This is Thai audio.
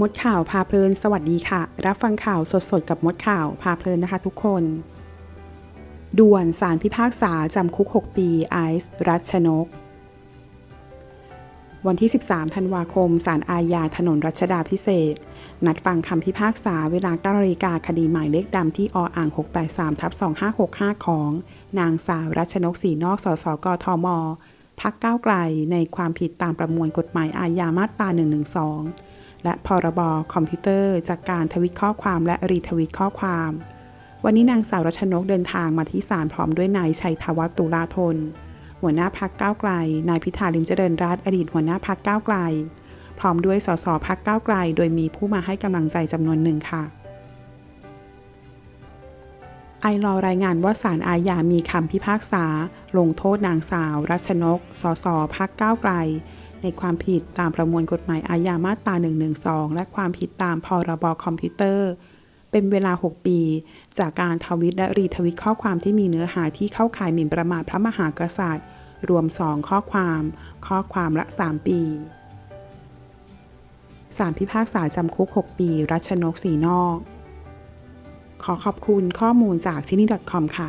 มดข่าวพาเพลิน สวัสดีค่ะ รับฟังข่าวสดๆ กับมดข่าวพาเพลินนะคะทุกคน ด่วนสารพิพากษาจำคุก 6 ปีไอซ์รัชนก วันที่ 13 ธันวาคมศาลอาญาถนนรัชดาพิเศษ นัดฟังคำพิพากษาเวลา9นาฬิกาคดีหมายเลขดำที่ออ่าง 683ทับ2565 ของ นางสาวรัชนกสีนอกสสกทมพักก้าวไกลในความผิดตามประมวลกฎหมายอาญามาตรา112 และพรบคอมพิวเตอร์ จากการทวิตข้อความและรีทวิตข้อความ วันนี้นางสาวรัชนกเดินทางมาที่ศาลพร้อมด้วยนายชัยธวัฒน์ตุลาธน หัวหน้าพักก้าวไกล นายพิธาลิมเจริญรัตน์อดีตหัวหน้าพักก้าวไกล พร้อมด้วยสสพักก้าวไกล โดยมีผู้มาให้กำลังใจจำนวนหนึ่งค่ะไอรอรายงานว่าศาลอาญามีคำพิพากษา ลงโทษนางสาว รัชนก สสพักก้าวไกล ในความผิดตามประมวลกฎหมายอาญามาตรา 112 และความผิดตามพรบคอมพิวเตอร์ เป็นเวลา 6 ปี จากการทวิตและรีทวิตข้อความที่มีเนื้อหาที่เข้าข่ายหมิ่นประมาทพระมหากษัตริย์ รวม 2 ข้อความ ข้อความละ 3 ปีศาลพิพากษาจำคุก 6 ปี รัชนกสีนอก ขอขอบคุณข้อมูลจากที่นี่ .com ค่ะ